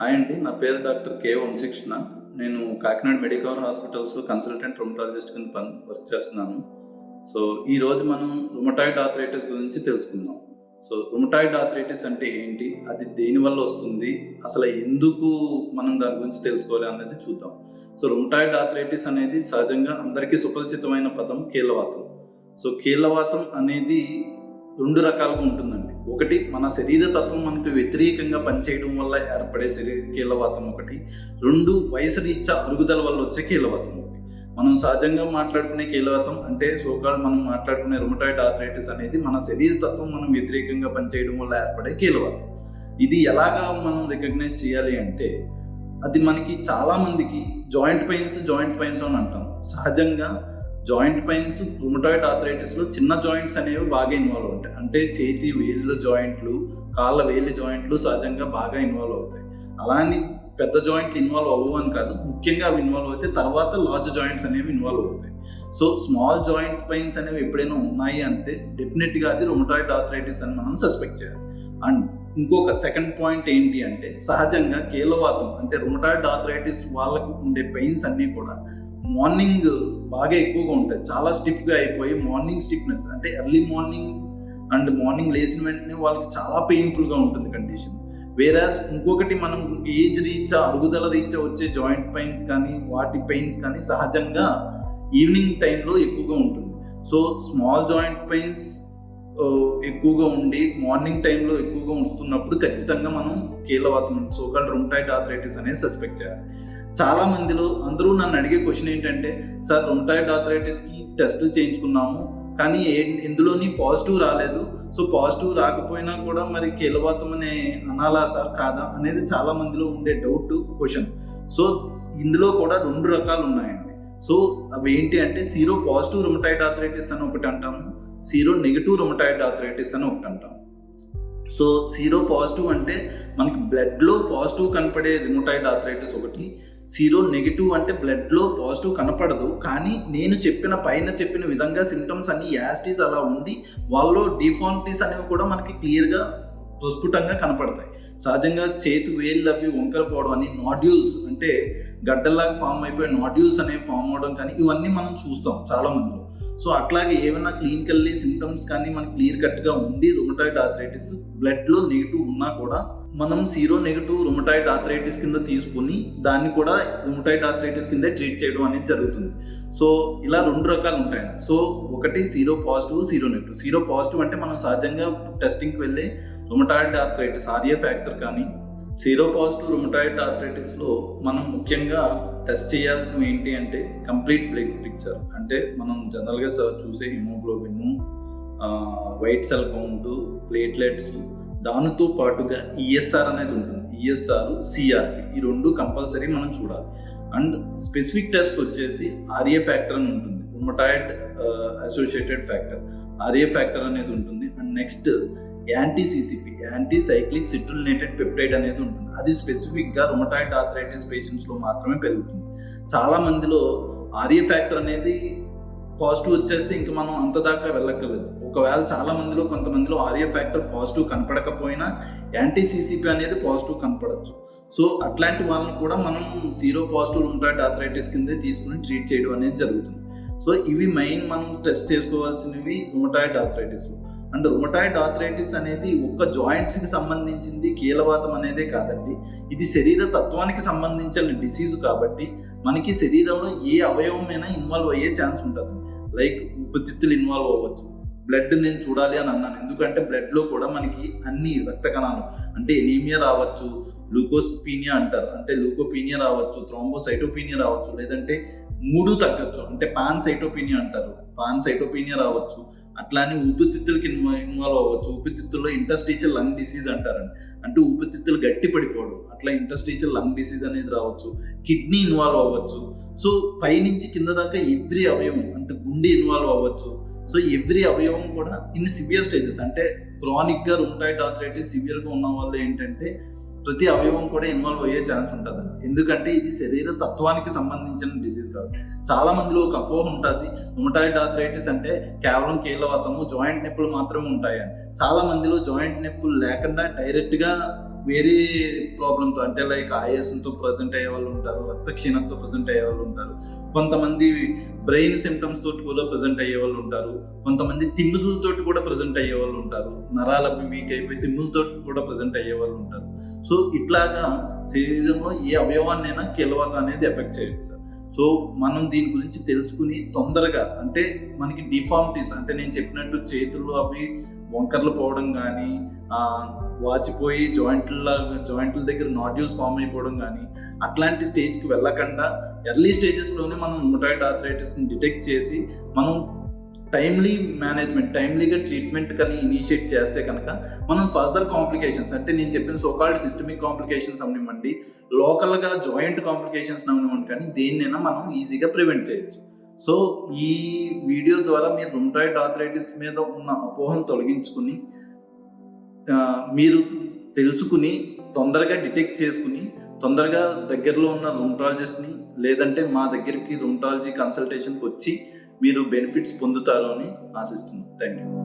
Hi అండి నా పేరు డాక్టర్ కే వంశీకృష్ణ. నేను కాకినాడ మెడికవర్ హాస్పిటల్స్లో కన్సల్టెంట్ రుమటాలజిస్ట్ కింద పని వర్క్ చేస్తున్నాను. సో ఈ రోజు మనం రొమటాయిడ్ ఆథరైటిస్ గురించి తెలుసుకుందాం. సో రొమటాయిడ్ ఆథరైటిస్ అంటే ఏంటి? అది దేనివల్ల వస్తుంది? అసలు ఎందుకు మనం దాని గురించి తెలుసుకోవాలి అనేది చూద్దాం. సో రొమటాయిడ్ ఆథరైటిస్ అనేది సహజంగా అందరికీ సుపరిచితమైన పదం కీళ్ళవాతం సో కీళ్ళవాతం అనేది రెండు రకాలుగా ఉంటుందండి. ఒకటి మన శరీర తత్వం మనకు వ్యతిరేకంగా పనిచేయడం వల్ల ఏర్పడే శరీర కీలవాతం ఒకటి. రెండు వయసు రీత్యా అరుగుదల వల్ల వచ్చే కీలవాతం ఒకటి. మనం సహజంగా మాట్లాడుకునే కీలవాతం అంటే సోకాల్ మనం మాట్లాడుకునే రుమటాయిడ్ ఆథరైటిస్ అనేది మన శరీర తత్వం మనం వ్యతిరేకంగా పనిచేయడం వల్ల ఏర్పడే కీలవాతం. ఇది ఎలాగా మనం రికగ్నైజ్ చేయాలి అంటే అది మనకి చాలామందికి జాయింట్ పెయిన్స్ జాయింట్ పెయిన్స్ అని అంటాం. సహజంగా జాయింట్ పెయిన్స్ రుమటాయిడ్ ఆథరైటిస్లో చిన్న జాయింట్స్ అనేవి బాగా ఇన్వాల్వ్ అవుతాయి. అంటే చేతి వేళ్ళు జాయింట్లు కాళ్ళ వేళ్ళు జాయింట్లు సహజంగా బాగా ఇన్వాల్వ్ అవుతాయి. అలా అని పెద్ద జాయింట్లు ఇన్వాల్వ్ అవ్వవు అని కాదు ముఖ్యంగా అవి ఇన్వాల్వ్ అయితే తర్వాత లార్జ్ జాయింట్స్ అనేవి ఇన్వాల్వ్ అవుతాయి. సో స్మాల్ జాయింట్ పెయిన్స్ అనేవి ఎప్పుడైనా ఉన్నాయి అంటే డెఫినెట్గా అది రుమటాయిడ్ ఆథరైటిస్ అని మనం సస్పెక్ట్ చేయాలి. అండ్ ఇంకొక సెకండ్ పాయింట్ ఏంటి అంటే సహజంగా కేలవాతం అంటే రుమటాయిడ్ ఆథరైటిస్ వాళ్ళకు ఉండే పెయిన్స్ అన్నీ కూడా మార్నింగ్ బాగా ఎక్కువగా ఉంటాయి చాలా స్టిఫ్గా అయిపోయి మార్నింగ్ స్టిఫ్నెస్ అంటే ఎర్లీ మార్నింగ్ అండ్ మార్నింగ్ లేచిన వెంటనే వాళ్ళకి చాలా పెయిన్ఫుల్గా ఉంటుంది కండిషన్ వేరాజ్ ఇంకొకటి మనం ఏజ్ రీచ్ అరుగుదల రీచ్ వచ్చే జాయింట్ పెయిన్స్ కానీ వాటి పెయిన్స్ కానీ సహజంగా ఈవినింగ్ టైంలో ఎక్కువగా ఉంటుంది. సో స్మాల్ జాయింట్ పెయిన్స్ ఎక్కువగా ఉండి మార్నింగ్ టైంలో ఎక్కువగా వస్తున్నప్పుడు ఖచ్చితంగా మనం కీలవాతం సోకాల్ రొమ్టైట్ ఆథరైటిస్ అనేది సస్పెక్ట్ చేయాలి. చాలా మందిలో అందరూ నన్ను అడిగే క్వశ్చన్ ఏంటంటే సార్ రొమటాయిడ్ ఆథరైటిస్కి టెస్టులు చేయించుకున్నాము కానీ ఏ ఇందులోని పాజిటివ్ రాలేదు. సో పాజిటివ్ రాకపోయినా కూడా మరి కీలవాతం అనే అనాలా సార్ కాదా? అనేది చాలా మందిలో ఉండే డౌట్ క్వశ్చన్ సో ఇందులో కూడా రెండు రకాలు ఉన్నాయండి. సో అవి ఏంటి అంటే సీరో పాజిటివ్ రొమటైడ్ ఆథరైటిస్ అని ఒకటి అంటాము సీరో నెగిటివ్ రొమటైడ్ ఆథరైటిస్ అని ఒకటి అంటాం సో సీరో పాజిటివ్ అంటే మనకి బ్లడ్లో పాజిటివ్ కనపడే రిమోటైడ్ ఆథరైటిస్ ఒకటి సీరో నెగిటివ్ అంటే బ్లడ్లో పాజిటివ్ కనపడదు. కానీ నేను చెప్పిన పైన చెప్పిన విధంగా సిమ్టమ్స్ అన్ని యాస్టీస్ అలా ఉండి వాళ్ళలో డిఫాల్టీస్ అనేవి కూడా మనకి క్లియర్గా ప్రస్ఫుటంగా కనపడతాయి. సహజంగా చేతి వేళ్ళు అవి వంకరపోవడం అని నాడ్యూల్స్ అంటే గడ్డల్లాగా ఫామ్ అయిపోయే నాడ్యూల్స్ అనేవి ఫామ్ అవడం కానీ ఇవన్నీ మనం చూస్తాం చాలా మందిలో సో అట్లాగే ఏమైనా క్లినికల్లీ సిమ్టమ్స్ కానీ మనకి క్లియర్ కట్గా ఉండి రుమటాయిడ్ ఆథరైటిస్ బ్లడ్లో నెగిటివ్ ఉన్నా కూడా మనం సీరో నెగటివ్ రుమటాయిడ్ ఆథరైటిస్ కింద తీసుకుని దాన్ని కూడా రుమటాయిడ్ ఆథరైటిస్ కింద ట్రీట్ చేయడం అనేది జరుగుతుంది. సో ఇలా రెండు రకాలు ఉంటాయి సో ఒకటి sero positive sero negative sero positive అంటే మనం సహజంగా టెస్టింగ్కి వెళ్ళే రుమటాయిడ్ ఆథరైటిస్ ఆర్ఏ ఫ్యాక్టర్ కానీ సీరో పాజిటివ్ రుమటాయిడ్ ఆథరైటిస్లో మనం ముఖ్యంగా టెస్ట్ చేయాల్సినవి ఏంటి అంటే కంప్లీట్ బ్లడ్ పిక్చర్ అంటే మనం జనరల్గా చూసే haemoglobin white cell count platelets దానితో పాటుగా ఈఎస్ఆర్ అనేది ఉంటుంది. ఈఎస్ఆర్ సిఆర్పి ఈ రెండు కంపల్సరీ మనం చూడాలి. అండ్ స్పెసిఫిక్ టెస్ట్ వచ్చేసి ఆర్ఏ ఫ్యాక్టర్ అని ఉంటుంది. Rheumatoid associated factor RA factor అనేది ఉంటుంది. And next anti CCP anti cyclic citrullinated peptide అనేది ఉంటుంది. అది స్పెసిఫిక్గా రుమటాయిడ్ ఆథరైటిస్ పేషెంట్స్లో మాత్రమే పెరుగుతుంది. చాలా మందిలో ఆర్ఏ ఫ్యాక్టర్ అనేది పాజిటివ్ వచ్చేస్తే ఇంక మనం అంత దాకా వెళ్ళక్కర్లేదు. ఒకవేళ చాలా మందిలో కొంతమందిలో ఆర్ఏ ఫ్యాక్టర్ పాజిటివ్ కనపడకపోయినా యాంటీ అనేది పాజిటివ్ కనపడచ్చు. సో అట్లాంటి వాళ్ళని కూడా మనం జీరో పాజిటివ్ రుమటాయిడ్ ఆథరైటిస్ కిందే తీసుకుని ట్రీట్ చేయడం అనేది జరుగుతుంది. సో ఇవి మెయిన్ మనం test చేసుకోవాల్సినవి rheumatoid arthritis and rheumatoid arthritis అనేది ఒక్క జాయింట్స్కి సంబంధించింది కీలవాతం అనేదే కాదండి. ఇది శరీర తత్వానికి సంబంధించిన డిసీజ్ కాబట్టి మనకి శరీరంలో ఏ అవయవమైనా ఇన్వాల్వ్ అయ్యే ఛాన్స్ ఉంటుంది. లైక్ ఊపిరితిత్తులు ఇన్వాల్వ్ అవ్వచ్చు. బ్లడ్ నేను చూడాలి అని అన్నాను. ఎందుకంటే బ్లడ్లో కూడా మనకి అన్ని రక్త కణాలు అంటే ఎనీమియా రావచ్చు లూకోస్పీనియా అంటారు. అంటే లూకోపీనియా రావచ్చు థ్రోంబోసైటోపీనియా రావచ్చు లేదంటే మూడు తగ్గొచ్చు. అంటే పాన్ సైటోపీనియా అంటారు. పాన్ సైటోపీనియా రావచ్చు. అట్లానే ఊపిరితిత్తులకి ఇన్వాల్వ్ అవ్వచ్చు. ఊపిరితిత్తుల్లో ఇంటర్స్టీషియల్ లంగ్ డిసీజ్ అంటారండి. అంటే ఊపిరితిత్తులు గట్టి పడిపోవడం. అట్లా ఇంటర్స్టీషియల్ లంగ్ డిసీజ్ అనేది రావచ్చు. కిడ్నీ ఇన్వాల్వ్ అవ్వచ్చు. సో పైనుంచి కింద దాకా ఎవ్రీ అవయవం అంటే గుండె ఇన్వాల్వ్ అవ్వచ్చు. సో ఎవ్రీ అవయవం కూడా ఇన్ సివియర్ స్టేజెస్. అంటే క్రానిక్గా రుమటాయిడ్ ఆథరైటిస్ సివియర్గా ఉన్న వాళ్ళు ఏంటంటే ప్రతి అవయవం కూడా ఇన్వాల్వ్ అయ్యే ఛాన్స్ ఉంటుంది ఎందుకంటే ఇది శరీర తత్వానికి సంబంధించిన డిసీజ్ కాబట్టి. చాలా మందిలో ఒక అపోహ ఉంటుంది. రుమటాయిడ్ ఆథరైటిస్ అంటే కేవలం కీలవాతము జాయింట్ నొప్పులు మాత్రమే ఉంటాయని చాలా మందిలో జాయింట్ నొప్పులు లేకుండా డైరెక్ట్గా వేరే ప్రాబ్లంతో అంటే లైక్ ఆయాసంతో ప్రజెంట్ అయ్యే వాళ్ళు ఉంటారు రక్తక్షీణతతో ప్రజెంట్ అయ్యే వాళ్ళు ఉంటారు. కొంతమంది బ్రెయిన్ సిమ్టమ్స్ తోటి కూడా ప్రజెంట్ అయ్యే వాళ్ళు ఉంటారు. కొంతమంది తిమ్ములతోటి కూడా ప్రజెంట్ అయ్యే వాళ్ళు ఉంటారు. నరాలు అవి వీక్ అయిపోయి తిమ్ములతోటి కూడా ప్రజెంట్ అయ్యే వాళ్ళు ఉంటారు. సో ఇట్లాగా శరీరంలో ఏ అవయవాన్నైనా కిలవత అనేది ఎఫెక్ట్ చేయొచ్చు సార్. సో మనం దీని గురించి తెలుసుకుని తొందరగా అంటే మనకి డిఫార్మిటీస్ అంటే నేను చెప్పినట్టు చేతుల్లో అవి వంకర్లు పోవడం కానీ వాచిపోయి జాయింట్ల జాయింట్ల దగ్గర నాడ్యూల్స్ ఫామ్ అయిపోవడం కానీ అట్లాంటి స్టేజ్కి వెళ్ళకుండా ఎర్లీ స్టేజెస్లోనే మనం మొటాయిడ్ ఆథరైటిస్ని డిటెక్ట్ చేసి మనం టైమ్లీ మేనేజ్మెంట్ టైమ్లీగా ట్రీట్మెంట్ కానీ ఇనిషియేట్ చేస్తే కనుక మనం ఫర్దర్ కాంప్లికేషన్స్ అంటే నేను చెప్పిన సోకాల్డ్ సిస్టమిక్ కాంప్లికేషన్స్ అవనివ్వండి లోకల్గా జాయింట్ కాంప్లికేషన్స్ అవనివ్వండి కానీ దేన్నైనా మనం ఈజీగా ప్రివెంట్ చేయొచ్చు. సో ఈ వీడియో ద్వారా మీరు రుమటాయిడ్ ఆథరైటిస్ మీద ఉన్న అపోహను తొలగించుకుని మీరు తెలుసుకుని తొందరగా డిటెక్ట్ చేసుకుని తొందరగా దగ్గరలో ఉన్న రుమటాలజిస్ట్ని లేదంటే మా దగ్గరికి రుమటాలజీ కన్సల్టేషన్కి వచ్చి మీరు బెనిఫిట్స్ పొందుతారు అని ఆశిస్తున్నాను థ్యాంక్ యూ